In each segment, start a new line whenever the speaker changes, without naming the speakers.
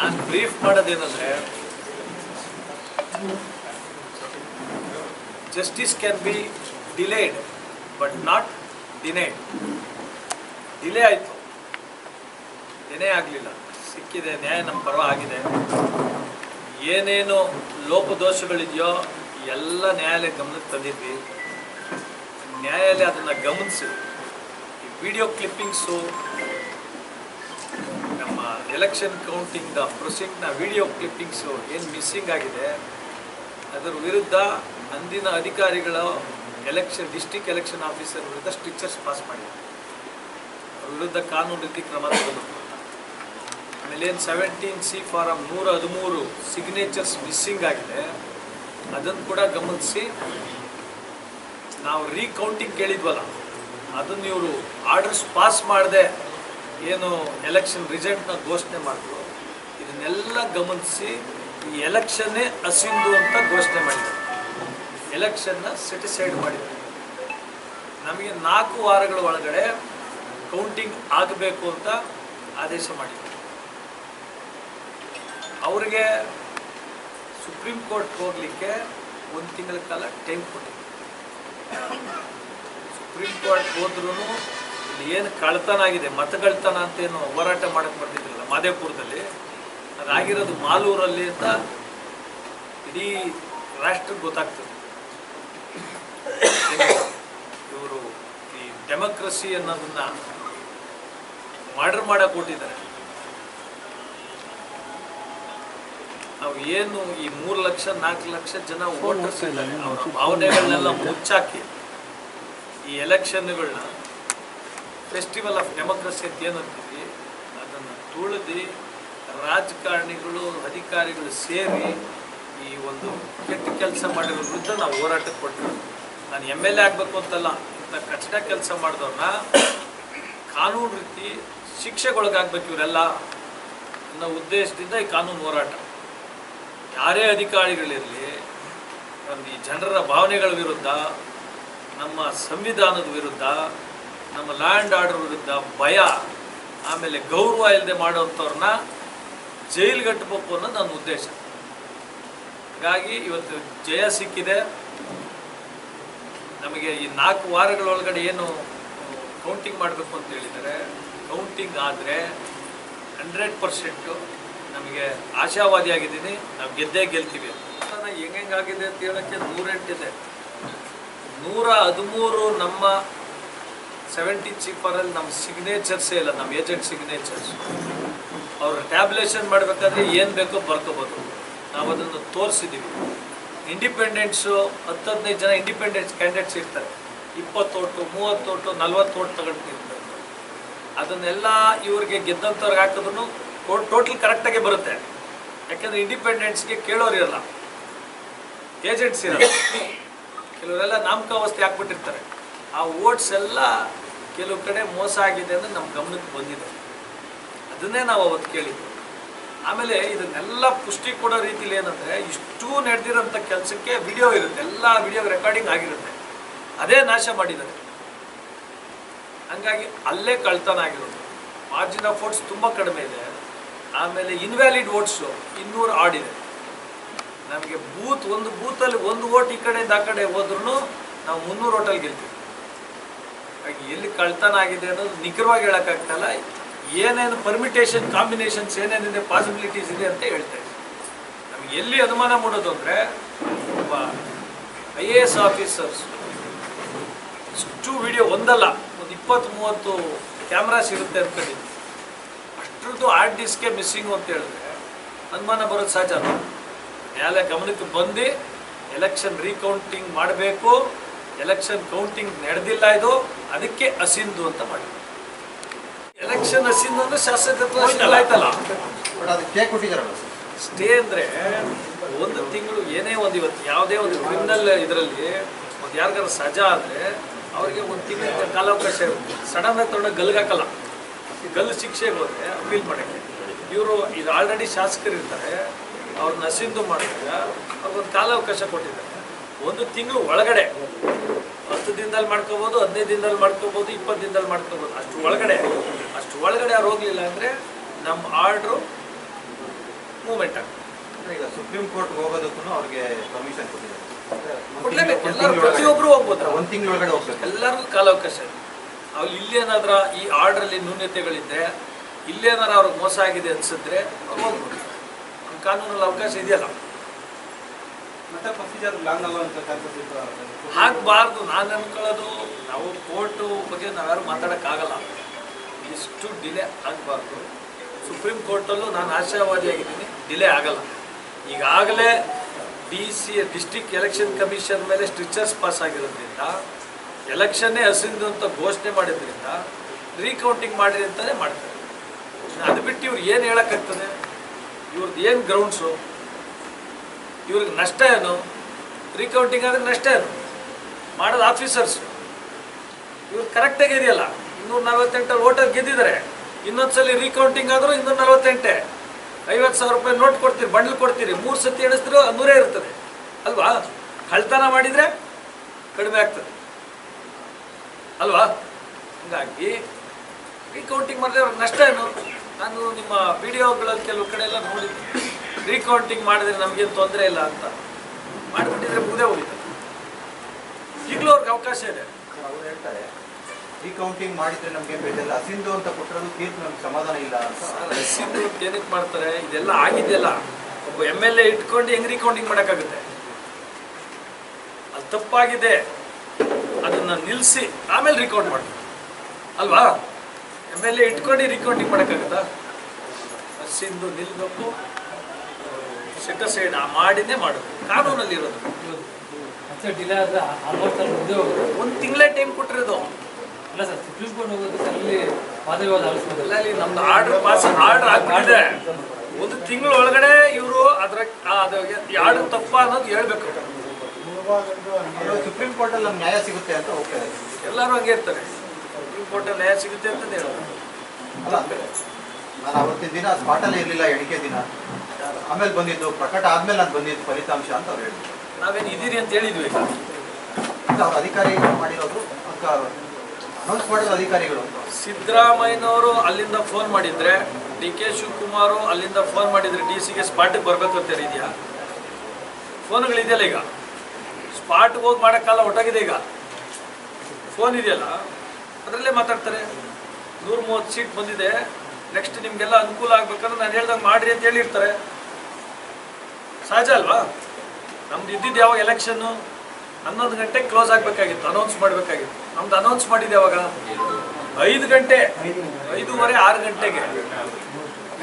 ನಾನು brief ಮಾಡೋದೇನೆಂದರೆ justice can be delayed but not denied delay ಆಯಿತು. ಏನೇ ಆಗಲಿಲ್ಲ. ಸಿಕ್ಕಿದೆ, ನ್ಯಾಯ ನಮ್ಮ ಪರ್ವ ಆಗಿದೆ. ಏನೇನು ಲೋಪದೋಷಗಳಿದೆಯೋ ಎಲ್ಲ ನ್ಯಾಯಾಲಯ ಗಮನಕ್ಕೆ ತಂದಿದ್ವಿ. ನ್ಯಾಯಾಲಯ ಅದನ್ನು ಗಮನಿಸಿ. ವಿಡಿಯೋ ಕ್ಲಿಪ್ಪಿಂಗ್ಸು ಎಲೆಕ್ಷನ್ ಕೌಂಟಿಂಗ್ದ ಪ್ರೊಸೆಂಟ್ನ ವಿಡಿಯೋ ಕ್ಲಿಪ್ಪಿಂಗ್ಸು ಏನು ಮಿಸ್ಸಿಂಗ್ ಆಗಿದೆ? ಅದರ ವಿರುದ್ಧ ಅಂದಿನ ಅಧಿಕಾರಿಗಳ ಎಲೆಕ್ಷನ್ ಡಿಸ್ಟಿಕ್ ಎಲೆಕ್ಷನ್ ಆಫೀಸರ್ ವಿರುದ್ಧ ಸ್ಟ್ರಿಕ್ಚರ್ಸ್ ಪಾಸ್ ಮಾಡಿದ್ದಾರೆ. ಅವ್ರ ವಿರುದ್ಧ ಕಾನೂನು ರೀತಿ ಕ್ರಮ ತಗೊಂಡು ಆಮೇಲೆ ಏನು ಸೆವೆಂಟೀನ್ ಸಿ ಫಾರಮ್ ನೂರ ಹದಿಮೂರು ಸಿಗ್ನೇಚರ್ಸ್ ಮಿಸ್ಸಿಂಗ್ ಆಗಿದೆ. ಅದನ್ನು ಕೂಡ ಗಮನಿಸಿ. ನಾವು ರೀಕೌಂಟಿಂಗ್ ಕೇಳಿದ್ವಲ್ಲ, ಅದನ್ನು ಇವರು ಆರ್ಡರ್ಸ್ ಪಾಸ್ ಮಾಡದೆ ಏನು ಎಲೆಕ್ಷನ್ ರಿಸಲ್ಟ್ನ ಘೋಷಣೆ ಮಾಡಿದ್ರು ಇದನ್ನೆಲ್ಲ ಗಮನಿಸಿ ಈ ಎಲೆಕ್ಷನ್ನೇ ಅಸಿಂದು ಅಂತ ಘೋಷಣೆ ಮಾಡಿದ್ದಾರೆ. ಎಲೆಕ್ಷನ್ನ ಸೆಟಿಸೈಡ್ ಮಾಡಿದ್ರು ನಮಗೆ ನಾಲ್ಕು ವಾರಗಳ ಒಳಗಡೆ ಕೌಂಟಿಂಗ್ ಆಗಬೇಕು ಅಂತ ಆದೇಶ ಮಾಡಿದ್ರು ಅವರಿಗೆ ಸುಪ್ರೀಂ ಕೋರ್ಟ್ ಹೋಗಲಿಕ್ಕೆ ಒಂದು ತಿಂಗಳ ಕಾಲ ಟೈಮ್ ಕೊಟ್ಟಿದ್ರು ಸುಪ್ರೀಂ ಕೋರ್ಟ್ ಹೋದ್ರೂ ಇಲ್ಲಿ ಏನು ಕಳ್ತನ ಆಗಿದೆ ಮತಗಳ್ತನ ಅಂತೇನು ಹೋರಾಟ ಮಾಡಕ್ಕೆ ಬರ್ತಿದ್ರಲ್ಲ ಮಾದೇಪುರದಲ್ಲಿ ಅದಾಗಿರೋದು ಮಾಲೂರಲ್ಲಿ ಅಂತ ಇಡೀ ರಾಷ್ಟ್ರಕ್ಕೆ ಗೊತ್ತಾಗ್ತದೆ. ಇವರು ಈ ಡೆಮೋಕ್ರಸಿ ಅನ್ನೋದನ್ನ ಮರ್ಡರ್ ಮಾಡಕ್ಕೆ ಕೊಟ್ಟಿದ್ದಾರೆ ನಾವು ಏನು ಈ ಮೂರು ಲಕ್ಷ ನಾಲ್ಕು ಲಕ್ಷ ಜನ ವೋಟರ್ಸ್ ಇದ್ದಾರೆ. ಭಾವನೆಗಳನ್ನೆಲ್ಲ ಮುಚ್ಚಾಕಿ ಈ ಎಲೆಕ್ಷನ್ಗಳನ್ನ ಫೆಸ್ಟಿವಲ್ ಆಫ್ ಡೆಮೋಕ್ರಸಿ ಅಂತ ಏನಂತೀವಿ ಅದನ್ನು ತುಳಿದು ರಾಜಕಾರಣಿಗಳು, ಅಧಿಕಾರಿಗಳು ಸೇರಿ ಈ ಒಂದು ಕೆಟ್ಟ ಕೆಲಸ ಮಾಡಿರೋ ವಿರುದ್ಧ ನಾವು ಹೋರಾಟಕ್ಕೆ ಕೊಟ್ಟರು ನಾನು ಎಂ ಎಲ್ ಎ ಆಗಬೇಕು ಅಂತಲ್ಲ, ಇಂಥ ಕಚಡ ಕೆಲಸ ಮಾಡಿದವ್ರನ್ನ ಕಾನೂನು ರೀತಿ ಶಿಕ್ಷೆಗೊಳಗಾಗಬೇಕು ಇವರೆಲ್ಲ ಅನ್ನೋ ಉದ್ದೇಶದಿಂದ ಈ ಕಾನೂನು ಹೋರಾಟ. ಯಾರೇ ಅಧಿಕಾರಿಗಳಿರಲಿ ನಮ್ಮ ಈ ಜನರ ಭಾವನೆಗಳ ವಿರುದ್ಧ, ನಮ್ಮ ಸಂವಿಧಾನದ ವಿರುದ್ಧ ನಮ್ಮ ಲ್ಯಾಂಡ್ ಆರ್ಡರ್ ವಿರುದ್ಧ ಭಯ, ಆಮೇಲೆ ಗೌರವ ಇಲ್ಲದೆ ಮಾಡೋವಂಥವ್ರನ್ನ ಜೈಲ್ಗಟ್ಟಬೇಕು ಅನ್ನೋದು ನನ್ನ ಉದ್ದೇಶ. ಹಾಗಾಗಿ ಇವತ್ತು ಜಯ ಸಿಕ್ಕಿದೆ. ನಮಗೆ ಈ ನಾಲ್ಕು ವಾರಗಳೊಳಗಡೆ ಏನು ಕೌಂಟಿಂಗ್ ಮಾಡಬೇಕು ಅಂತ ಹೇಳಿದರೆ ಕೌಂಟಿಂಗ್ ಆದರೆ ಹಂಡ್ರೆಡ್ ಪರ್ಸೆಂಟು ನಮಗೆ ಆಶಾವಾದಿಯಾಗಿದ್ದೀನಿ ನಾವು ಗೆದ್ದೇ ಗೆಲ್ತೀವಿ. ಹೆಂಗೆ ಹೆಂಗಾಗಿದೆ ಅಂತ ಹೇಳೋಕ್ಕೆ ನೂರೆಂಟಿದೆ. ನೂರ ಹದಿಮೂರು ನಮ್ಮ ಸೆವೆಂಟಿ ಚೀಪರಲ್ಲಿ ನಮ್ಮ ಸಿಗ್ನೇಚರ್ಸೇ ಇಲ್ಲ ನಮ್ಮ ಏಜೆಂಟ್ ಸಿಗ್ನೇಚರ್ಸ್ ಅವರು ಟ್ಯಾಬ್ಲೇಷನ್ ಮಾಡಬೇಕಾದ್ರೆ ಏನು ಬೇಕೋ ಬರ್ಕೋಬೋದು. ನಾವು ಅದನ್ನು ತೋರಿಸಿದ್ದೀವಿ ಇಂಡಿಪೆಂಡೆನ್ಸು ಹತ್ತು ಹದಿನೈದು ಜನ ಇಂಡಿಪೆಂಡೆನ್ಸ್ ಕ್ಯಾಂಡಿಡೇಟ್ಸ್ ಇರ್ತಾರೆ. ಇಪ್ಪತ್ತು ಓಟು, ಮೂವತ್ತು ಓಟು, ನಲ್ವತ್ತು ಓಟ್ ತಗೊಂಡಿರ್ತಾರೆ ಅದನ್ನೆಲ್ಲ ಇವ್ರಿಗೆ ಗೆದ್ದಂಥವ್ರಿಗೆ ಹಾಕಿದ್ರು ಟೋಟಲ್ ಕರೆಕ್ಟಾಗಿ ಬರುತ್ತೆ. ಯಾಕೆಂದರೆ ಇಂಡಿಪೆಂಡೆನ್ಸ್ಗೆ ಕೇಳೋರು ಇರಲ್ಲ. ಏಜೆಂಟ್ಸ್ ಇರಲ್ಲ. ಕೆಲವರೆಲ್ಲ ನಾಮಕಾವಸ್ಥೆ ಹಾಕ್ಬಿಟ್ಟಿರ್ತಾರೆ. ಆ ಓಟ್ಸ್ ಎಲ್ಲ ಕೆಲವು ಕಡೆ ಮೋಸ ಆಗಿದೆ ಅಂದರೆ ನಮ್ಮ ಗಮನಕ್ಕೆ ಬಂದಿದೆ. ಅದನ್ನೇ ನಾವು ಅವತ್ತು ಕೇಳಿದ್ವಿ ಆಮೇಲೆ ಇದನ್ನೆಲ್ಲ ಪುಷ್ಟಿ ಕೊಡೋ ರೀತಿಲಿ ಏನಂದರೆ ಇಷ್ಟು ನಡೆದಿರೋಂಥ ಕೆಲಸಕ್ಕೆ ವಿಡಿಯೋ ಇರುತ್ತೆ, ಎಲ್ಲ ವಿಡಿಯೋ ರೆಕಾರ್ಡಿಂಗ್ ಆಗಿರುತ್ತೆ. ಅದೇ ನಾಶ ಮಾಡಿದ್ದಾರೆ. ಹಂಗಾಗಿ ಅಲ್ಲೇ ಕಳ್ತನ ಆಗಿರೋದು. ಮಾರ್ಜಿನ್ ಆಫ್ ವೋಟ್ಸ್ ತುಂಬ ಕಡಿಮೆ ಇದೆ. ಆಮೇಲೆ ಇನ್ವ್ಯಾಲಿಡ್ ವೋಟ್ಸು ಇನ್ನೂರು ಆಡಿದೆ ನಮಗೆ ಬೂತ್, ಒಂದು ಬೂತಲ್ಲಿ ಒಂದು ಓಟ್ ಈ ಕಡೆಯಿಂದ ಆ ಕಡೆ ಹೋದ್ರೂ ನಾವು ಮುನ್ನೂರು ಓಟಲ್ಲಿ ಗೆಲ್ತೀವಿ. ಎಲ್ಲಿ ಕಳ್ತನ ಆಗಿದೆ ಅನ್ನೋದು ನಿಖರವಾಗಿ ಹೇಳೋಕ್ಕಾಗ್ತಲ್ಲ. ಏನೇನು ಪರ್ಮಿಟೇಷನ್ ಕಾಂಬಿನೇಷನ್ಸ್ ಏನೇನಿದೆ ಪಾಸಿಬಿಲಿಟೀಸ್ ಇದೆ ಅಂತ ಹೇಳ್ತಾ ನಮಗೆ ನಮ್ಗೆ ಎಲ್ಲಿ ಅನುಮಾನ ಮಾಡೋದು ಅಂದರೆ, ಒಬ್ಬ ಐ ಎ ಎಸ್ ಆಫೀಸರ್ಸ್ ಇಷ್ಟು ವಿಡಿಯೋ ಒಂದಲ್ಲ, ಒಂದು ಇಪ್ಪತ್ತು ಮೂವತ್ತು ಕ್ಯಾಮ್ರಾಸ್ ಇರುತ್ತೆ ಅನ್ಕೊಂಡಿದ್ವಿ ಅಷ್ಟರದ್ದು ಹಾರ್ಡ್ ಡಿಸ್ಕೆ ಮಿಸ್ಸಿಂಗ್ ಅಂತ ಹೇಳಿದ್ರೆ ಅನುಮಾನ ಬರೋದು ಸಹಜ ನ್ಯಾಯಾಲಯ ಗಮನಕ್ಕೆ ಬಂದು ಎಲೆಕ್ಷನ್ ರೀಕೌಂಟಿಂಗ್ ಮಾಡಬೇಕು ಎಲೆಕ್ಷನ್ ಕೌಂಟಿಂಗ್ ನಡೆದಿಲ್ಲ ಇದು. ಅದಕ್ಕೆ ಅಸಿಂದು ಅಂತ ಮಾಡಿ ಎಲೆಕ್ಷನ್ ಅಸಿಂದು ಅಂದ್ರೆ ಶಾಸಕತ್ವ ಆಯ್ತಲ್ಲ? ಸ್ಟೇ ಅಂದ್ರೆ ಒಂದು ತಿಂಗಳು ಏನೇ ಒಂದು ಇವತ್ತು ಯಾವುದೇ ಒಂದು ಕ್ರಿಮಿನಲ್ ಇದರಲ್ಲಿ ಒಂದು ಯಾರಿಗಾರ ಸಜಾ ಆದರೆ ಅವರಿಗೆ ಒಂದು ತಿಂಗಳ ಕಾಲಾವಕಾಶ ಇರುತ್ತೆ. ಸಡನ್ ಆಗಿ ತೊಗೊಂಡು ಗಲ್ಗಾಕಲ್ಲ ಗಲ್ಲು ಶಿಕ್ಷೆಗೆ ಹೋದರೆ ಅಪೀಲ್ ಮಾಡೋಕ್ಕೆ. ಇವರು ಇದು ಆಲ್ರೆಡಿ ಶಾಸಕರು ಇರ್ತಾರೆ ಅವ್ರನ್ನ ಅಸಿಂದು ಮಾಡಿದಾಗ ಅವ್ರಿಗೊಂದು ಕಾಲಾವಕಾಶ ಕೊಟ್ಟಿದ್ದಾರೆ. ಒಂದು ತಿಂಗಳು ಒಳಗಡೆ ಹತ್ತು ದಿನದಲ್ಲಿ ಮಾಡ್ಕೋಬೋದು ಹದಿನೈದು ದಿನದಲ್ಲಿ ಮಾಡ್ಕೋಬೋದು ಇಪ್ಪತ್ತು ದಿನದಲ್ಲಿ ಮಾಡ್ಕೋಬೋದು. ಅಷ್ಟು ಒಳಗಡೆ ಅಷ್ಟು ಒಳಗಡೆ ಅವ್ರು ಹೋಗಲಿಲ್ಲ ಅಂದರೆ ನಮ್ಮ ಆರ್ಡ್ರು ಮೂವ್ಮೆಂಟ್ ಆಗ್ತದೆ.
ಈಗ ಸುಪ್ರೀಂ ಕೋರ್ಟ್ ಹೋಗೋದಕ್ಕೂ ಅವ್ರಿಗೆ ಪರ್ಮಿಷನ್ ಕೊಟ್ಟಿದ್ದಾರೆ.
ಪ್ರತಿಯೊಬ್ಬರು ಹೋಗ್ಬೋದು.
ಒಂದು ತಿಂಗಳ ಒಳಗಡೆ ಹೋಗ್ಬೇಕು.
ಎಲ್ಲರಿಗೂ ಕಾಲಾವಕಾಶ ಇದೆ. ಅವ್ರು ಇಲ್ಲೇನಾದ್ರ ಈ ಆರ್ಡ್ರಲ್ಲಿ ನ್ಯೂನ್ಯತೆಗಳಿದ್ರೆ ಇಲ್ಲೇನಾರ ಅವ್ರಿಗೆ ಮೋಸ ಆಗಿದೆ ಅನ್ಸಿದ್ರೆ ಅವ್ರು ಹೋಗ್ಬೋದು. ಕಾನೂನಲ್ಲಿ ಅವಕಾಶ ಇದೆಯಲ್ಲ. ಆಗಬಾರ್ದು ನಾನು ಅನ್ಕೊಳ್ಳೋದು. ನಾವು ಕೋರ್ಟು ಬಗ್ಗೆ ನಾವ್ಯಾರು ಮಾತಾಡೋಕ್ಕಾಗಲ್ಲ. ಇಷ್ಟು ಡಿಲೇ ಆಗಬಾರ್ದು. ಸುಪ್ರೀಂ ಕೋರ್ಟಲ್ಲೂ ನಾನು ಆಶಾವಾದಿಯಾಗಿದ್ದೀನಿ. ಡಿಲೇ ಆಗಲ್ಲ. ಈಗಾಗಲೇ D C district election commission ಮೇಲೆ ಸ್ಟ್ರಿಚರ್ಸ್ ಪಾಸ್ ಆಗಿರೋದ್ರಿಂದ ಎಲೆಕ್ಷನ್ನೇ ಹಸಿಂದು ಅಂತ ಘೋಷಣೆ ಮಾಡಿದ್ರಿಂದ ರೀಕೌಂಟಿಂಗ್ ಮಾಡಿರಿ ಅಂತಲೇ ಮಾಡ್ತಾರೆ. ಅದು ಬಿಟ್ಟು ಇವ್ರು ಏನು ಹೇಳೋಕ್ಕಾಗ್ತದೆ? ಇವ್ರದ್ದು ಏನು ಗ್ರೌಂಡ್ಸು ಇವ್ರಿಗೆ ನಷ್ಟ ಏನು? ರೀಕೌಂಟಿಂಗ್ ಆದರೆ ನಷ್ಟ ಏನು? ಮಾಡೋದು ಆಫೀಸರ್ಸ್ ಇವ್ರು ಕರೆಕ್ಟಾಗಿ ಇದೆಯಲ್ಲ ಇನ್ನೂರ ನಲವತ್ತೆಂಟಲ್ಲಿ ಓಟರ್ ಗೆದ್ದಿದ್ದಾರೆ ಇನ್ನೊಂದ್ಸಲಿ ರೀಕೌಂಟಿಂಗ್ ಆದರೂ ಇನ್ನೂರ ನಲವತ್ತೆಂಟೆ. ಐವತ್ತು ಸಾವಿರ ರೂಪಾಯಿ ನೋಟ್ ಕೊಡ್ತೀರಿ ಬಂಡಲ್ ಕೊಡ್ತೀರಿ. ಮೂರು ಸತಿ ಎಣಿಸಿದ್ರು ನೂರೇ ಇರ್ತದೆ. ಅಲ್ವಾ? ಕಳ್ತನ ಮಾಡಿದರೆ ಕಡಿಮೆ ಆಗ್ತದೆ. ಅಲ್ವಾ? ಹಂಗಾಗಿ ರೀಕೌಂಟಿಂಗ್ ಮಾಡಿದ್ರೆ ಅವ್ರಿಗೆ ನಷ್ಟ ಏನು? ನಾನು ನಿಮ್ಮ ವಿಡಿಯೋಗಳಲ್ಲಿ ಕೆಲವು ಕಡೆ ಎಲ್ಲ ನೋಡಿದ್ದೆ. ರೀಕೌಂಟಿಂಗ್ ಮಾಡಿದ್ರೆ ನಮಗೇನು ತೊಂದರೆ ಇಲ್ಲ ಅಂತ. ಮಾಡಿಬಿಟ್ಟಿದ್ರೆ ಮುಂದೆ ಹೋಗಿದೆ. ಈಗಲೂ ಅವ್ರಿಗೆ ಅವಕಾಶ ಇದೆ.
ಅವ್ರು ಹೇಳ್ತಾರೆ ರೀಕೌಂಟಿಂಗ್ ಮಾಡಿದ್ರೆ ನಮಗೆ ಬೇಜಾರಿಲ್ಲ. ಅಸಿಂಧು ಅಂತ ಕೊಟ್ಟಿರೋದು ತೀರ್ಪು ನಮ್ಗೆ ಸಮಾಧಾನ ಇಲ್ಲ ಅಂತ.
ರಸೀದು ಏನಕ್ಕೆ ಮಾಡ್ತಾರೆ? ಇದೆಲ್ಲ ಆಗಿದೆಯಲ್ಲ. ಒಬ್ಬ ಎಂ ಎಲ್ ಎ ಇಟ್ಕೊಂಡು ಹೆಂಗ್ ರೀಕೌಂಟಿಂಗ್ ಮಾಡೋಕ್ಕಾಗುತ್ತೆ? ಅದು ತಪ್ಪಾಗಿದೆ. ಅದನ್ನ ನಿಲ್ಲಿಸಿ ಆಮೇಲೆ ರೀಕೌಂಟ್ ಮಾಡಿ ಅಲ್ವಾ? ಎಂ ಎಲ್ ಎ ಇಟ್ಕೊಂಡು ರೀಕೌಂಟಿಂಗ್ ಮಾಡೋಕ್ಕಾಗುತ್ತಾ? ಅಸಿಂಧು ನಿಲ್ಬೇಕು. ಸೆಟ್ ಸೈಡ್ ಮಾಡಿನೇ ಮಾಡೋದು. ಕಾನೂನಲ್ಲಿ ಇರೋದು.
ಹೋಗೋದು
ಒಂದು ತಿಂಗಳೇ ಟೈಮ್ ಕೊಟ್ಟಿರೋದು.
ಇಲ್ಲ ಸರ್ ಸುಪ್ರೀಂ ಕೋರ್ಟ್ ಹೋಗೋದಕ್ಕೆ ಅಲ್ಲಿ ವಾದವಿವಾದ ಆಲಿಸ್ಬೋದು.
ಎಲ್ಲ ನಮ್ದು ಆರ್ಡರ್ ಪಾಸ್ ಆರ್ಡರ್ ಆಗ್ಬಿಟ್ಟಿದೆ. ಒಂದು ತಿಂಗಳ ಒಳಗಡೆ ಇವರು ಅದ್ರ ಆರ್ಡರ್ ತಪ್ಪ ಅನ್ನೋದು ಹೇಳ್ಬೇಕು.
ಸುಪ್ರೀಂ ಕೋರ್ಟ್ ಅಲ್ಲಿ ನಮ್ಗೆ ನ್ಯಾಯ ಸಿಗುತ್ತೆ ಅಂತ ಹೋಗ್ತಾರೆ
ಎಲ್ಲರೂ ಹಂಗೆ ಇರ್ತಾರೆ. ಸುಪ್ರೀಂ ಕೋರ್ಟ್ ಅಲ್ಲಿ ನ್ಯಾಯ ಸಿಗುತ್ತೆ ಅಂತ ಹೇಳೋದು.
ಅಲ್ಲ ನಾನು ಅವತ್ತಿನ ದಿನ ಸ್ಪಾಟಲ್ಲೇ ಇರಲಿಲ್ಲ ಎಣಿಕೆ ದಿನ. ಆಮೇಲೆ ಬಂದಿದ್ದು ಪ್ರಕಟ ಆದ್ಮೇಲೆ ನಾನು ಬಂದಿದ್ದು ಫಲಿತಾಂಶ ಅಂತ ಅವ್ರು ಹೇಳಿದ್ರು.
ನಾವೇನು ಇದ್ದೀರಿ ಅಂತ ಹೇಳಿದ್ವಿ
ಅವ್ರ ಅಧಿಕಾರಿಗಳು ಮಾಡಿರೋದು ಅನೌನ್ಸ್ ಮಾಡಿರೋ ಅಧಿಕಾರಿಗಳು.
ಸಿದ್ದರಾಮಯ್ಯನವರು ಅಲ್ಲಿಂದ ಫೋನ್ ಮಾಡಿದ್ರೆ ಡಿ ಕೆ ಶಿವಕುಮಾರ್ ಅಲ್ಲಿಂದ ಫೋನ್ ಮಾಡಿದ್ರೆ ಡಿ ಸಿಗೆ ಸ್ಪಾಟಿಗೆ ಬರಬೇಕು ಅಂತ ಹೇಳಿದ್ಯಾ? ಫೋನ್ಗಳಿದೆಯಲ್ಲ ಈಗ? ಸ್ಪಾಟ್ಗೆ ಹೋಗಿ ಮಾಡೋಕ್ಕಲ್ಲ ಒಟ್ಟಾಗಿದೆ ಈಗ? ಫೋನ್ ಇದೆಯಲ್ಲ? ಅದರಲ್ಲೇ ಮಾತಾಡ್ತಾರೆ. ನೂರ ಮೂವತ್ತು ಸೀಟ್ ಬಂದಿದೆ. ನೆಕ್ಸ್ಟ್ ನಿಮಗೆಲ್ಲ ಅನುಕೂಲ ಆಗ್ಬೇಕಂದ್ರೆ ನಾನು ಹೇಳ್ದಂಗೆ ಮಾಡ್ರಿ ಅಂತ ಹೇಳಿರ್ತಾರೆ. ಸಹಜ ಅಲ್ವಾ? ನಮ್ದು ಇದ್ದಿದ್ದು ಯಾವಾಗ ಎಲೆಕ್ಷನ್ನು ಹನ್ನೊಂದು ಗಂಟೆಗೆ ಕ್ಲೋಸ್ ಆಗಬೇಕಾಗಿತ್ತು ಅನೌನ್ಸ್ ಮಾಡಬೇಕಾಗಿತ್ತು. ನಮ್ದು ಅನೌನ್ಸ್ ಮಾಡಿದ್ದು ಯಾವಾಗ? ಐದು ಗಂಟೆ, ಐದೂವರೆ, ಆರು ಗಂಟೆಗೆ.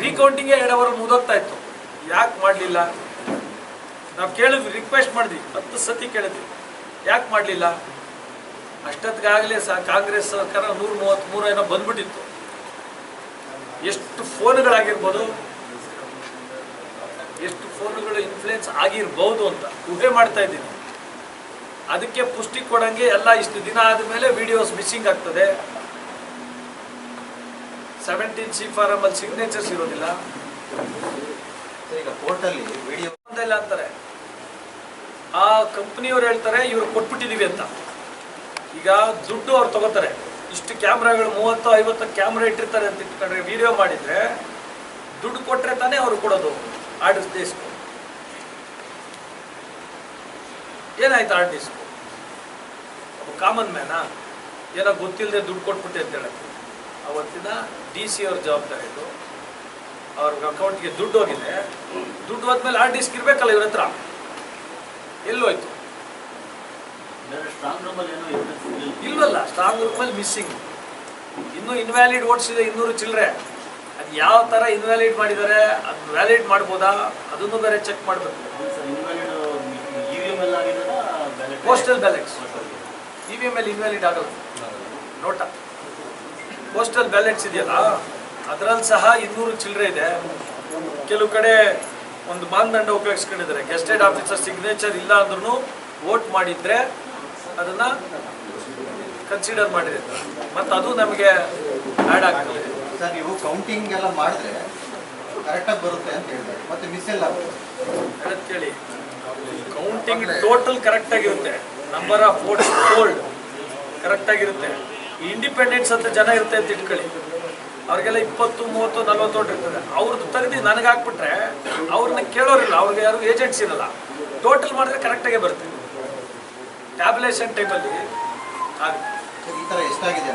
ರೀಕೌಂಟಿಂಗೇ ಎರಡು ಅವರ್ ಮುದೋಗ್ತಾ ಇತ್ತು. ಯಾಕೆ ಮಾಡಲಿಲ್ಲ? ನಾವು ಕೇಳಿದ್ವಿ ರಿಕ್ವೆಸ್ಟ್ ಮಾಡಿದ್ವಿ, ಹತ್ತು ಸತಿ ಕೇಳಿದ್ವಿ. ಯಾಕೆ ಮಾಡಲಿಲ್ಲ? ಅಷ್ಟೊತ್ತಿಗಾಗಲೇ ಸಹ ಕಾಂಗ್ರೆಸ್ ಸರ್ಕಾರ ನೂರ ಮೂವತ್ತ್ಮೂರು ಏನೋ ಬಂದ್ಬಿಟ್ಟಿತ್ತು. ಎಷ್ಟು ಫೋನ್ಗಳಾಗಿರ್ಬೋದು ಎಷ್ಟು ಫೋನ್ಗಳು ಇನ್ಫ್ಲುಯೆನ್ಸ್ ಆಗಿರ್ಬೋದು ಅಂತ ಊಹೆ ಮಾಡ್ತಾ ಇದ್ದೀನಿ. ಅದಕ್ಕೆ ಪುಷ್ಟಿ ಕೊಡಂಗೆ ಎಲ್ಲ ಇಷ್ಟು ದಿನ ಆದಮೇಲೆ ವಿಡಿಯೋಸ್ ಮಿಸ್ಸಿಂಗ್ ಆಗ್ತದೆ. ಸೆವೆಂಟೀನ್ ಸಿ ಫಾರಮ್ ಅಲ್ಲಿ ಸಿಗ್ನೇಚರ್ಸ್ ಇರೋದಿಲ್ಲ. ಇಲ್ಲ ಅಂತಾರೆ. ಆ ಕಂಪ್ನಿಯವ್ರು ಹೇಳ್ತಾರೆ ಇವ್ರು ಕೊಟ್ಬಿಟ್ಟಿದೀವಿ ಅಂತ. ಈಗ ದುಡ್ಡು ಅವ್ರು ತಗೋತಾರೆ. ಇಷ್ಟು ಕ್ಯಾಮ್ರಾಗಳು ಮೂವತ್ತು ಐವತ್ತು ಕ್ಯಾಮ್ರಾ ಇಟ್ಟಿರ್ತಾರೆ ಅಂತ ಇಟ್ಕೊಂಡ್ರೆ ವಿಡಿಯೋ ಮಾಡಿದ್ರೆ ದುಡ್ಡು ಕೊಟ್ಟರೆ ತಾನೇ ಅವ್ರು ಕೊಡೋದು ಆರ್ಟಿಸ್ಟ್ ಡಿಸ್ಕು ಏನಾಯ್ತು ಆರ್ಟಿಸ್ಟ್ ಕಾಮನ್ ಮ್ಯಾನಾ ಏನೋ ಗೊತ್ತಿಲ್ಲದೆ ದುಡ್ಡು ಕೊಟ್ಬಿಟ್ಟೆ ಅಂತ ಹೇಳಕ್ಕೆ. ಅವತ್ತಿನ ಡಿ ಸಿ ಅವ್ರ ಜವಾಬ್ದಾರಿ ಇದು. ಅವ್ರ ಅಕೌಂಟ್ಗೆ ದುಡ್ಡು ಹೋಗಿದೆ. ದುಡ್ಡು ಹೋದ್ಮೇಲೆ ಆರ್ಟ್ ಡಿಸ್ಕ್ ಇರಬೇಕಲ್ಲ ಇವ್ರ ಹತ್ರ. ಎಲ್ಲೋಯ್ತು
ಸ್ಟ್ರಾಂಗ್ ರೂಮಲ್ಲಿ ಏನೋ ಎವಿಡೆನ್ಸ್ ಇರಲಿಲ್ಲ
ಇಲ್ವಲ್ಲ ಸ್ಟ್ರಾಂಗ್ ರೂಮಲ್ಲಿ ಮಿಸ್ಸಿಂಗ್ ಇನ್ನೂ ಇನ್ವ್ಯಾಲಿಡ್ ಓಟ್ಸ್ ಇದೆ ಇನ್ನೂರು ಚಿಲ್ಲರೆ ಅದು ಯಾವ ಥರ ಇನ್ವ್ಯಾಲಿಡ್ ಮಾಡಿದ್ದಾರೆ ಅದು ವ್ಯಾಲಿಡ್ ಮಾಡ್ಬೋದಾ ಅದನ್ನು ಬೇರೆ ಚೆಕ್ ಮಾಡಬೇಕು.
Postal ballots E V
M L invalid ಆಗೋದು ನೋಟ. ಪೋಸ್ಟಲ್ ಬ್ಯಾಲೆಟ್ಸ್ ಇದೆಯಲ್ಲ ಅದರಲ್ಲಿ ಸಹ ಇನ್ನೂರು ಚಿಲ್ಲರೆ ಇದೆ. ಕೆಲವು ಕಡೆ ಒಂದು ಮಾನದಂಡ ಉಪಯೋಗಿಸ್ಕೊಂಡಿದ್ದಾರೆ. ಗೆಸ್ಟೆಡ್ ಆಫೀಸರ್ ಸಿಗ್ನೇಚರ್ ಇಲ್ಲ ಅಂದ್ರೂ ವೋಟ್ ಮಾಡಿದ್ರೆ ಅದನ್ನ ಕನ್ಸಿಡರ್ ಮಾಡಿದೆ. ಮತ್ತು ಅದು ನಮಗೆ ಆ್ಯಡ್ ಆಗ್ತದೆ.
ಸರ್ ನೀವು ಕೌಂಟಿಂಗ್ ಎಲ್ಲ ಮಾಡಿದ್ರೆ ಕರೆಕ್ಟಾಗಿ ಬರುತ್ತೆ ಅಂತ ಹೇಳಿದ್ರೆ ಮತ್ತೆ ಮಿಸ್ ಎಲ್ಲ
ಹೇಳೋದ್ ಕೇಳಿ. ಕೌಂಟಿಂಗ್ ಟೋಟಲ್ ಕರೆಕ್ಟ್ ಆಗಿರುತ್ತೆ. ನಂಬರ್ ಆಫ್ ವೋಟ್ಸ್ ಕರೆಕ್ಟ್ ಆಗಿರುತ್ತೆ. ಇಂಡಿಪೆಂಡೆನ್ಸ್ ಅಂತ ಜನ ಇರುತ್ತೆ ಅಂತ ಇಟ್ಕೊಳ್ಳಿ. ಅವ್ರಿಗೆಲ್ಲ ಇಪ್ಪತ್ತು ಮೂವತ್ತು ನಲ್ವತ್ತು ಓಟ್ ಇರ್ತದೆ. ಅವ್ರದ್ದು ತೆಗೆದು ನನಗೆ ಹಾಕ್ಬಿಟ್ರೆ ಅವ್ರನ್ನ ಕೇಳೋರಿಲ್ಲ. ಅವ್ರಿಗೆ ಯಾರು ಏಜೆಂಟ್ಸ್ ಇರಲ್ಲ. ಟೋಟಲ್ ಮಾಡಿದ್ರೆ ಕರೆಕ್ಟಾಗೆ ಬರುತ್ತೆ. ಟ್ಯಾಬ್ಲೇಷನ್ ಟೈಮಲ್ಲಿ ಆಗಿದೆ
ಈ ಥರ ಎಷ್ಟಾಗಿದೆ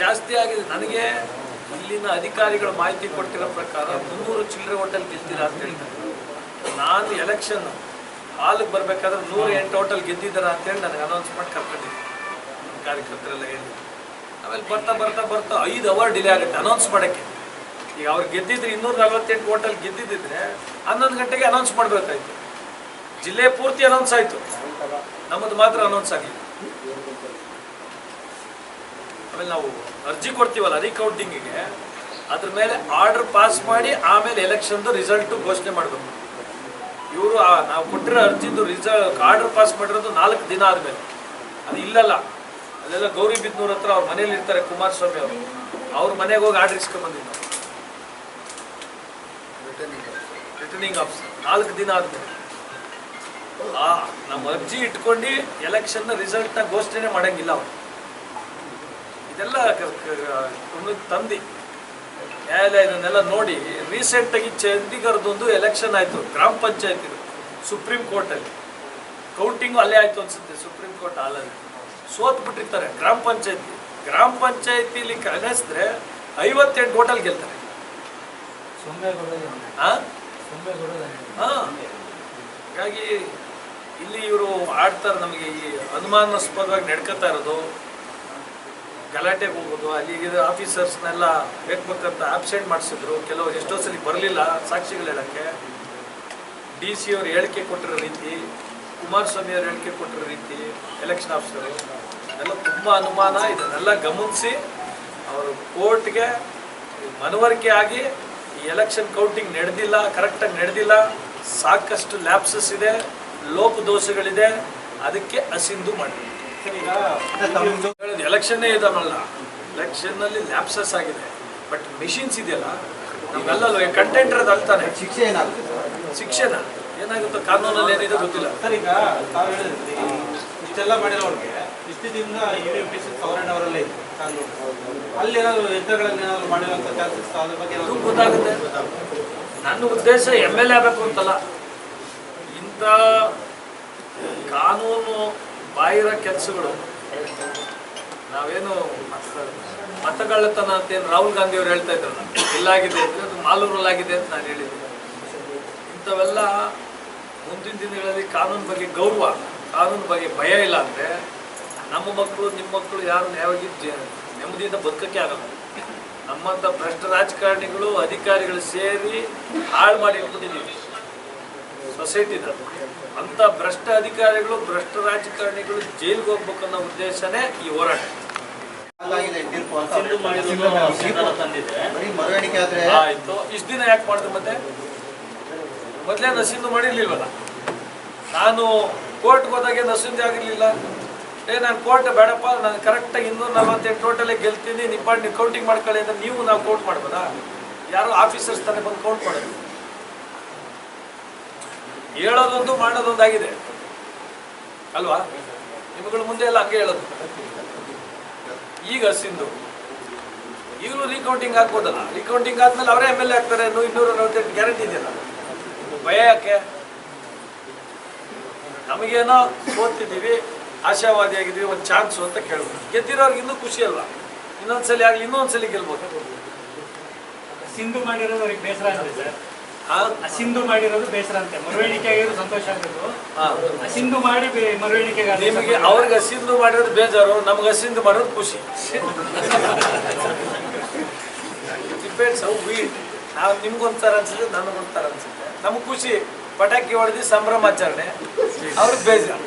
ಜಾಸ್ತಿ ಆಗಿದೆ. ನನಗೆ ಇಲ್ಲಿನ ಅಧಿಕಾರಿಗಳು ಮಾಹಿತಿ ಕೊಟ್ಟಿರೋ ಪ್ರಕಾರ ಮುನ್ನೂರು ಚಿಲ್ಲರೆ ಹೋಟೆಲ್ ಗೆದ್ದಿರಾ ಅಂತ ಹೇಳಿದ್ದಾರೆ ನಾನು ಎಲೆಕ್ಷನ್ ಹಾಲಿಗೆ ಬರಬೇಕಾದ್ರೆ ನೂರ ಎಂಟು ಹೋಟೆಲ್ ಗೆದ್ದಿದ್ದಾರ ಅಂತೇಳಿ ನನಗೆ ಅನೌನ್ಸ್ ಮಾಡಿ ಕರ್ಕೊಂಡಿದ್ದೆ ಕಾರ್ಯಕರ್ತರೆಲ್ಲ ಹೇಳಿ. ಆಮೇಲೆ ಬರ್ತಾ ಬರ್ತಾ ಬರ್ತಾ ಐದು ಅವರ್ ಡಿಲೇ ಆಗುತ್ತೆ ಅನೌನ್ಸ್ ಮಾಡೋಕ್ಕೆ. ಈಗ ಅವ್ರು ಗೆದ್ದಿದ್ರೆ ಇನ್ನೂರ ನಲವತ್ತೆಂಟು ಹೋಟೆಲ್ ಗೆದ್ದಿದ್ದಿದ್ರೆ ಹನ್ನೊಂದು ಗಂಟೆಗೆ ಅನೌನ್ಸ್ ಮಾಡಬೇಕಾಯ್ತು. ಜಿಲ್ಲೆ ಪೂರ್ತಿ ಅನೌನ್ಸ್ ಆಯಿತು. ನಮ್ಮದು ಮಾತ್ರ ಅನೌನ್ಸ್ ಆಗಲಿಲ್ಲ. ಆಮೇಲೆ ನಾವು ಅರ್ಜಿ ಕೊಡ್ತೀವಲ್ಲ ರೀಕೌಂಟಿಂಗಿಗೆ ಅದ್ರ ಮೇಲೆ ಆರ್ಡರ್ ಪಾಸ್ ಮಾಡಿ ಆಮೇಲೆ ಎಲೆಕ್ಷನ್ದು ರಿಸಲ್ಟು ಘೋಷಣೆ ಮಾಡಬೇಕು. ಇವರು ನಾವು ಕೊಟ್ಟಿರೋ ಅರ್ಜಿದು ರಿಸಲ್ಟ್ ಆರ್ಡರ್ ಪಾಸ್ ಮಾಡಿರೋದು ನಾಲ್ಕು ದಿನ ಆದಮೇಲೆ. ಅದು ಇಲ್ಲಲ್ಲ. ಅಲ್ಲೆಲ್ಲ ಗೌರಿ ಬಿದ್ನೂರ್ ಹತ್ರ ಅವ್ರ ಮನೇಲಿ ಇರ್ತಾರೆ ಕುಮಾರಸ್ವಾಮಿ ಅವರು. ಅವ್ರ ಮನೆಗೆ ಹೋಗಿ ಆರ್ಡರ್ ಇಸ್ಕೊಂಬಂದಿದ್ದು. ರಿಟರ್ನಿಂಗ್ ರಿಟರ್ನಿಂಗ್ ಆಫೀಸರ್ ನಾಲ್ಕು ದಿನ ಆದ್ಮೇಲೆ. ಆ ನಮ್ಮ ಅರ್ಜಿ ಇಟ್ಕೊಂಡು ಎಲೆಕ್ಷನ್ ರಿಸಲ್ಟ್ನ ಘೋಷಣೆ ಮಾಡಂಗಿಲ್ಲ ಅವ್ರು. ಇದೆಲ್ಲ ತಂದು. ನ್ಯಾಯಾಲಯ ಇದನ್ನೆಲ್ಲ ನೋಡಿ ರೀಸೆಂಟಾಗಿ ಚಂಡೀಗಢದೊಂದು ಎಲೆಕ್ಷನ್ ಆಯಿತು ಗ್ರಾಮ ಪಂಚಾಯತ್ ಸುಪ್ರೀಂ ಕೋರ್ಟಲ್ಲಿ ಕೌಂಟಿಂಗು ಅಲ್ಲೇ. ಆಯಿತು ಅನ್ಸುತ್ತೆ ಸುಪ್ರೀಂ ಕೋರ್ಟ್ ಹಾಲಲ್ಲಿ ಸೋತ್ ಬಿಟ್ಟಿರ್ತಾರೆ ಗ್ರಾಮ ಪಂಚಾಯತಿ. ಗ್ರಾಮ ಪಂಚಾಯತಿಲಿ ಕಳಿಸಿದ್ರೆ ಐವತ್ತೆಂಟು ಹೋಟೆಲ್ ಗೆಲ್ತಾರೆ. ಹಾಗಾಗಿ ಇಲ್ಲಿ ಇವರು ಆಡ್ತಾರೆ ನಮಗೆ ಈ ಅನುಮಾನಾಸ್ಪದವಾಗಿ ನಡ್ಕೊತಾ ಇರೋದು. ಗಲಾಟೆಗೆ ಹೋಗೋದು, ಅಲ್ಲಿ ಆಫೀಸರ್ಸ್ನೆಲ್ಲ ಬೇಕಂತ ಆಬ್ಸೆಂಟ್ ಮಾಡಿಸಿದ್ರು. ಕೆಲವರು ಎಷ್ಟೋ ಸಲ ಬರಲಿಲ್ಲ ಸಾಕ್ಷಿಗಳು ಹೇಳೋಕ್ಕೆ. ಡಿ ಸಿ ಅವರು ಹೇಳಿಕೆ ಕೊಟ್ಟಿರೋ ರೀತಿ, ಕುಮಾರಸ್ವಾಮಿ ಅವರು ಹೇಳಿಕೆ ಕೊಟ್ಟಿರೋ ರೀತಿ ಎಲೆಕ್ಷನ್ ಆಫೀಸರು ಎಲ್ಲ ತುಂಬ ಅನುಮಾನ, ಇದನ್ನೆಲ್ಲ ಗಮನಿಸಿ ಅವರು ಕೋರ್ಟ್ಗೆ ಮನವರಿಕೆ ಆಗಿ ಈ ಎಲೆಕ್ಷನ್ ಕೌಂಟಿಂಗ್ ನಡೆದಿಲ್ಲ ಕರೆಕ್ಟಾಗಿ ನಡೆದಿಲ್ಲ, ಸಾಕಷ್ಟು ಲ್ಯಾಪ್ಸಸ್ ಇದೆ. ಲೋಪದೋಷಗಳಿದೆ ಅದಕ್ಕೆ ಅಸಿಂದು ಮಾಡಿ ಎಲೆಕ್ಷನ್ನೇ ಇದಾವಲ್ಲ ಎಲೆಕ್ಷನ್ನಲ್ಲಿ ಲ್ಯಾಪ್ಸಸ್ ಆಗಿದೆ. ಬಟ್ ಮಿಷಿನ್ಸ್ ಇದೆಯಲ್ಲ ನಾವೆಲ್ಲ ಕಂಟೆಂಟ್ ಅಲ್ತಾನೆ.
ಶಿಕ್ಷೆ ಏನಾಗುತ್ತೆ? ಸರ್
ಶಿಕ್ಷಣ ಏನಾಗುತ್ತೋ ಕಾನೂನಲ್ಲಿ ಏನಿದೆ ಗೊತ್ತಿಲ್ಲ.
ಸರಿಗ ಈಗ ತಾವು ಹೇಳಿದ್ರಿ ಇಷ್ಟೆಲ್ಲ ಮಾಡಿರೋರಿಗೆ ಇಷ್ಟು ದಿನದಿಂದ ಯು ಎಂ ಪಿ ಸಿ ಅವರಲ್ಲೇ ಇದೆ ಕಾನೂನು. ಅಲ್ಲಿ ಏನಾದ್ರು ಯಂತ್ರಗಳಲ್ಲಿ ಏನಾದ್ರು ಮಾಡಿರುವಂಥ ಚಾನ್ಸಸ್ ಅದ್ರ ಬಗ್ಗೆ
ಅದು ಗೊತ್ತಾಗುತ್ತೆ? ನನ್ನ ಉದ್ದೇಶ ಎಂ ಎಲ್ ಎ ಆಗಬೇಕು ಅಂತಲ್ಲ. ಇಂಥ ಕಾನೂನು ಬಾಹಿರ ಕೆಲಸಗಳು. ನಾವೇನು ಮತಗಳ್ಳತನ ಅಂತೇನು ರಾಹುಲ್ ಗಾಂಧಿ ಅವ್ರು ಹೇಳ್ತಾ ಇದ್ರಲ್ಲ, ಇಲ್ಲಾಗಿದೆ ಅಂದರೆ ಅದು ಮಾಲೂರಲ್ಲಾಗಿದೆ ಅಂತ ನಾನು ಹೇಳಿದ್ದೆ. ಇಂಥವೆಲ್ಲ ಮುಂದಿನ ದಿನಗಳಲ್ಲಿ ಕಾನೂನು ಬಗ್ಗೆ ಗೌರವ, ಕಾನೂನು ಬಗ್ಗೆ ಭಯ ಇಲ್ಲ ಅಂದರೆ ನಮ್ಮ ಮಕ್ಕಳು, ನಿಮ್ಮ ಮಕ್ಕಳು ಯಾರು ಯಾವಾಗ ನೆಮ್ಮದಿಯಿಂದ ಬದುಕಕ್ಕೆ ಆಗಲ್ಲ. ನಮ್ಮಂಥ ಭ್ರಷ್ಟ ರಾಜಕಾರಣಿಗಳು, ಅಧಿಕಾರಿಗಳು ಸೇರಿ ಹಾಳು ಮಾಡಿ ಇಟ್ಬಿಟ್ಟಿದ್ದೀವಿ ಸೊಸೈಟಿನ ಅಂತ ಭ್ರಷ್ಟ ಅಧಿಕಾರಿಗಳು ಭ್ರಷ್ಟ ರಾಜಕಾರಣಿಗಳು ಜೈಲಿಗೆ ಹೋಗ್ಬೇಕನ್ನೋ ಉದ್ದೇಶನೇ ಈ ಹೋರಾಟ.
ಇಷ್ಟ ಅಂತ.
ಆಯ್ತು. ಇಷ್ಟು ದಿನ ಯಾಕೆ ಮಾಡಿದ್ರು ಮತ್ತೆ? ಮೊದಲೇ ನಸಿಂದು ಮಾಡಿರ್ಲಿಲ್ವಲ್ಲ? ನಾನು ಕೋರ್ಟ್ಗೆ ಹೋದಾಗೆ ನಸಿಂದು ಆಗಿರ್ಲಿಲ್ಲ. ಏ ನಾನು ಕೋರ್ಟ್ ಬೇಡಪ್ಪ ನಾನು ಕರೆಕ್ಟಾಗಿ ಇನ್ನೂರ ನಲವತ್ತೆಂಟು ಟೋಟಲೇ ಗೆಲ್ತೀನಿ ನಿಮ್ಮ ಕೌಂಟಿಂಗ್ ಮಾಡ್ಕೊಳ್ಳಿ ಅಂದ್ರೆ ನೀವು ನಾವು ಕೌಂಟ್ ಮಾಡ್ಬೋದಾ? ಯಾರೋ ಆಫೀಸರ್ಸ್ ತಾನೇ ಬಂದು ಕೌಂಟ್ ಮಾಡೋದು. ಹೇಳೋದೊಂದು ಮಾಡೋದೊಂದಾಗಿದೆ. ಅಲ್ವಾ? ನಿಮ್ಗಳ ಮುಂದೆ ಎಲ್ಲ ಹಂಗೆ ಹೇಳೋದು. ಈಗ ಸಿಂಧು. ಈಗಲೂ ರೀಕೌಂಟಿಂಗ್ ಹಾಕ್ಬೋದಲ್ಲ? ರೀಕೌಂಟಿಂಗ್ ಆದ್ಮೇಲೆ ಅವರೇ ಎಂ ಎಲ್ ಎ ಆಗ್ತಾರೆ. ಇನ್ನೂ ಇನ್ನೂರ ನಲವತ್ತೆಂಟು ಗ್ಯಾರಂಟಿ ಇದೆಯಲ್ಲ? ಭಯ ಯಾಕೆ? ನಮಗೇನೋ ಸೋತಿದ್ದೀವಿ, ಆಶಾವಾದಿಯಾಗಿದ್ದೀವಿ, ಒಂದು ಚಾನ್ಸು ಅಂತ ಕೇಳ್ಬೋದು. ಗೆದ್ದಿರೋರ್ಗೆ ಇನ್ನೂ ಖುಷಿ ಅಲ್ಲ ಇನ್ನೊಂದ್ಸಲಿ ಆಗಲಿ, ಇನ್ನೊಂದ್ಸಲಿ ಗೆಲ್ಬೋದು.
ಸಿಂಧು ಮಾಡಿರೋದು ಅವ್ರಿಗೆ ಬೇಸರ ಆಗಿದೆ ಸರ್. ಸಿಂಧು ಮಾಡಿರೋದು ಬೇಸರ ಅಂತೆ. ಮರುವಣಿಕೆ ಆಗಿರೋದು ಸಂತೋಷ ಆಗಿರೋದು ಸಿಂಧು ಮಾಡಿ ಬೆ- ಮರುವಣಿಕೆಗೆ
ನಿಮಗೆ. ಅವ್ರಿಗೆ ಹಸಿಂದು ಮಾಡಿರೋದು ಬೇಜಾರು ನಮ್ಗೆ ಹಸಿಂದು ಮಾಡೋದು ಖುಷಿ. ಡಿಪೆಂಡ್ಸ್ ನಾವು ನಿಮ್ಗೊಂಥರ ಅನ್ಸುತ್ತೆ ನನಗೊಂಥರ ಅನ್ಸುತ್ತೆ. ನಮ್ಗೆ ಖುಷಿ. ಪಟಾಕಿ ಹೊಡೆದು ಸಂಭ್ರಮಾಚರಣೆ ಅವ್ರಿಗೆ ಬೇಜಾರು.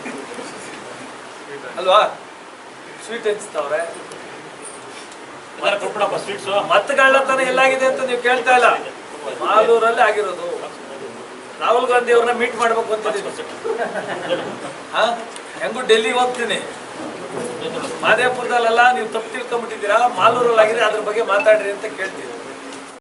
ಅಲ್ವಾ? ಸ್ವೀಟ್ ಹಂಚ್ತವ್ರೆ ಮತಗಳ್ಳತನ ಎಲ್ಲಾಗಿದೆ ಅಂತ ನೀವು ಕೇಳ್ತಾ ಇಲ್ಲ. ಮಾಲೂರಲ್ಲಿ ಆಗಿರೋದು. ರಾಹುಲ್ ಗಾಂಧಿ ಅವ್ರನ್ನ ಮೀಟ್ ಮಾಡ್ಬೇಕು ಅಂತ ಹೆಂಗು ಡೆಲ್ಲಿ ಹೋಗ್ತೀನಿ. ಮಾದೇಪುರದಲ್ಲೆಲ್ಲ ನೀವು ತಪ್ಪು ತಿಳ್ಕೊಂಬಿಟ್ಟಿದ್ದೀರಾ ಮಾಲೂರಲ್ಲಿ ಆಗಿದೆ ಅದ್ರ ಬಗ್ಗೆ ಮಾತಾಡ್ರಿ ಅಂತ ಕೇಳ್ತೀವಿ